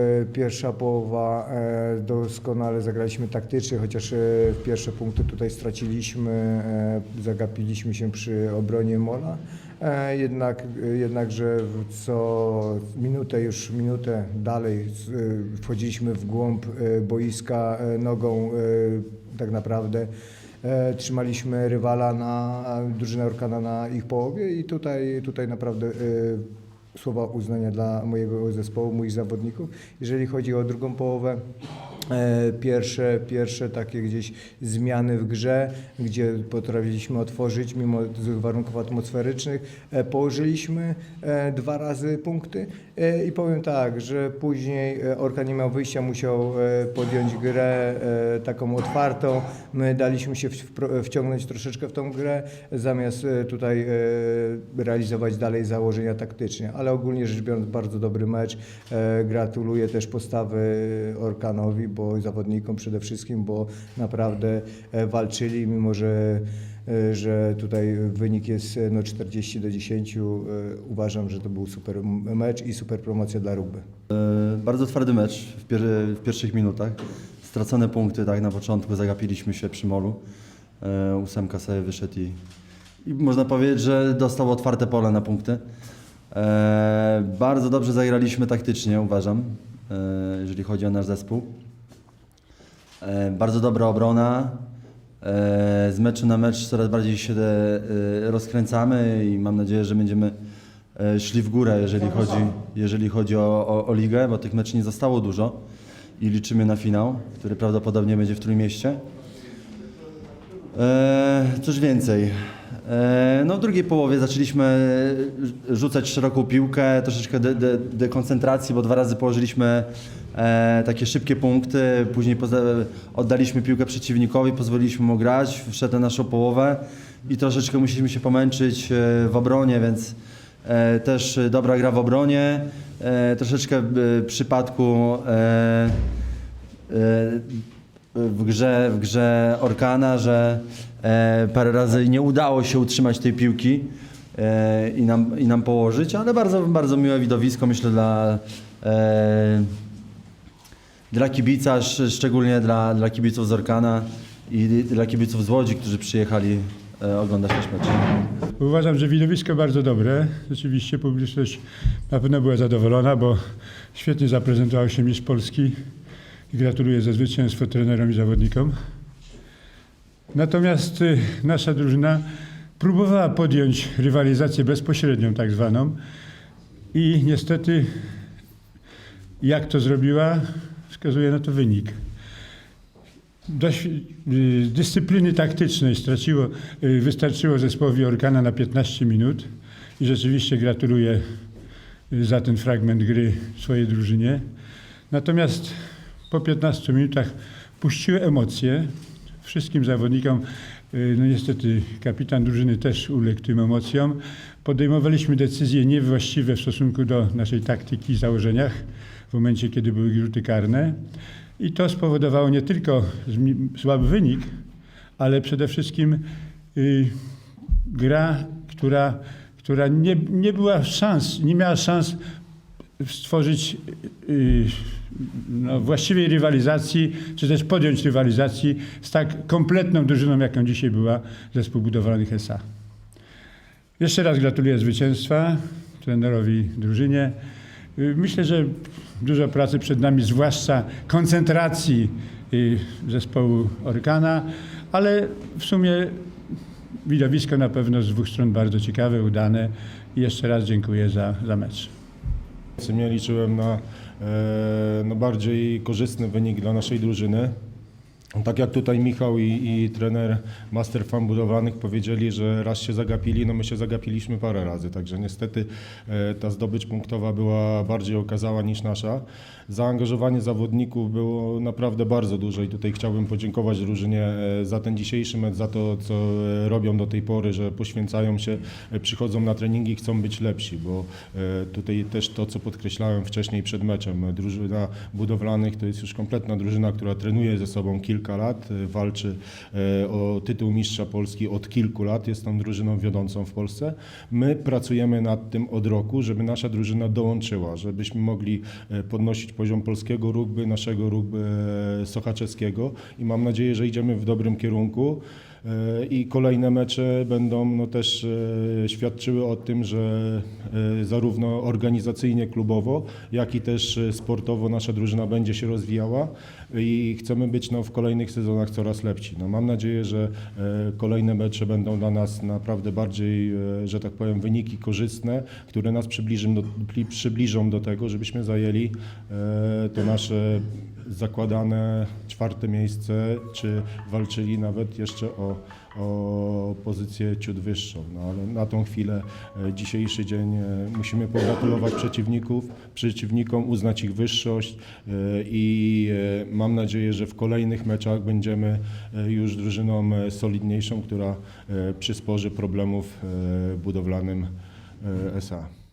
E, Pierwsza połowa e, doskonale zagraliśmy taktycznie, chociaż e, pierwsze punkty tutaj straciliśmy, zagapiliśmy się przy obronie Mola. Jednak, jednakże co minutę, już minutę dalej wchodziliśmy w głąb boiska nogą tak naprawdę. Trzymaliśmy rywala na drużynę Orkana na ich połowie i tutaj, tutaj naprawdę słowa uznania dla mojego zespołu, moich zawodników. Jeżeli chodzi o drugą połowę, pierwsze, pierwsze takie gdzieś zmiany w grze, gdzie potrafiliśmy otworzyć mimo złych warunków atmosferycznych, e, położyliśmy e, dwa razy punkty e, i powiem tak, że później e, Orka nie miał wyjścia, musiał e, podjąć grę e, taką otwartą. My daliśmy się wciągnąć troszeczkę w tą grę, zamiast e, tutaj e, realizować dalej założenia taktycznie. Ale ogólnie rzecz biorąc bardzo dobry mecz. E, Gratuluję też postawy Orkanowi, bo zawodnikom przede wszystkim, bo naprawdę e, walczyli, mimo że e, że tutaj wynik jest e, no, 40 do 10. e, Uważam, że to był super mecz i super promocja dla rugby. Bardzo twardy mecz w, pier w pierwszych minutach. Stracone punkty, tak na początku zagapiliśmy się przy molu. Ósemka sobie wyszedł i, i można powiedzieć, że dostał otwarte pole na punkty. Bardzo dobrze zagraliśmy taktycznie, uważam, jeżeli chodzi o nasz zespół. E, bardzo dobra obrona. E, z meczu na mecz coraz bardziej się e, rozkręcamy i mam nadzieję, że będziemy szli w górę, jeżeli chodzi, jeżeli chodzi o, o, o ligę, bo tych meczów nie zostało dużo i liczymy na finał, który prawdopodobnie będzie w Trójmieście. E, cóż więcej. E, no w drugiej połowie zaczęliśmy rzucać szeroką piłkę, troszeczkę de, de, dekoncentracji, bo dwa razy położyliśmy e, takie szybkie punkty, później oddaliśmy piłkę przeciwnikowi, pozwoliliśmy mu grać, wszedł na naszą połowę i troszeczkę musieliśmy się pomęczyć e, w obronie, więc e, też dobra gra w obronie, e, troszeczkę w przypadku e, e, w grze, w grze Orkana, że e, parę razy nie udało się utrzymać tej piłki e, i, nam, i nam położyć, ale bardzo, bardzo miłe widowisko, myślę, dla, e, dla kibica, sz- szczególnie dla, dla kibiców z Orkana i dla kibiców z Łodzi, którzy przyjechali e, oglądać nasz mecz. Uważam, że widowisko bardzo dobre. Rzeczywiście publiczność na pewno była zadowolona, bo świetnie zaprezentował się mistrz Polski gratuluję za zwycięstwo trenerom i zawodnikom. Natomiast y, nasza drużyna próbowała podjąć rywalizację bezpośrednią tak zwaną i niestety jak to zrobiła, wskazuje na to wynik. Dość, y, dyscypliny taktycznej straciło, y, wystarczyło zespołowi Orkana na 15 minut i rzeczywiście gratuluję za ten fragment gry swojej drużynie. Natomiast po 15 minutach puściły emocje wszystkim zawodnikom. y, No niestety kapitan drużyny też uległ tym emocjom. Podejmowaliśmy decyzje niewłaściwe w stosunku do naszej taktyki i założeniach w momencie, kiedy były rzuty karne. I to spowodowało nie tylko słaby wynik, ale przede wszystkim y, gra, która, która nie, nie była szans, nie miała szans stworzyć y, no, właściwej rywalizacji, czy też podjąć rywalizacji z tak kompletną drużyną, jaką dzisiaj była zespół budowlanych SA. Jeszcze raz gratuluję zwycięstwa trenerowi drużynie. Y, Myślę, że dużo pracy przed nami, zwłaszcza koncentracji y, zespołu Orkana, ale w sumie widowisko na pewno z dwóch stron bardzo ciekawe, udane. I jeszcze raz dziękuję za, za mecz. Ja liczyłem na e, no bardziej korzystny wynik dla naszej drużyny. Tak jak tutaj Michał i, i trener Master Fan Budowlanych powiedzieli, że raz się zagapili, no my się zagapiliśmy parę razy, także niestety e, ta zdobycz punktowa była bardziej okazała niż nasza. Zaangażowanie zawodników było naprawdę bardzo duże i tutaj chciałbym podziękować drużynie e, za ten dzisiejszy mecz, za to co e, robią do tej pory, że poświęcają się, e, przychodzą na treningi, chcą być lepsi, bo e, tutaj też to, co podkreślałem wcześniej przed meczem, drużyna budowlanych to jest już kompletna drużyna, która trenuje ze sobą kilka kilka lat, e, walczy e, o tytuł mistrza Polski od kilku lat, jest tą drużyną wiodącą w Polsce. My pracujemy nad tym od roku, żeby nasza drużyna dołączyła, żebyśmy mogli e, podnosić poziom polskiego rugby, naszego rugby sochaczeskiego i mam nadzieję, że idziemy w dobrym kierunku. E, I kolejne mecze będą no, też e, świadczyły o tym, że e, zarówno organizacyjnie, klubowo, jak i też sportowo nasza drużyna będzie się rozwijała i chcemy być no, w kolejnych sezonach coraz lepsi. No, mam nadzieję, że kolejne mecze będą dla nas naprawdę bardziej, że tak powiem, wyniki korzystne, które nas przybliżą do, przybliżą do tego, żebyśmy zajęli to nasze zakładane czwarte miejsce, czy walczyli nawet jeszcze o, o pozycję ciut wyższą. No ale na tą chwilę, e, dzisiejszy dzień, e, musimy pogratulować przeciwników, przeciwnikom, uznać ich wyższość e, i mam nadzieję, że w kolejnych meczach będziemy już drużyną solidniejszą, która przysporzy problemów budowlanym SA.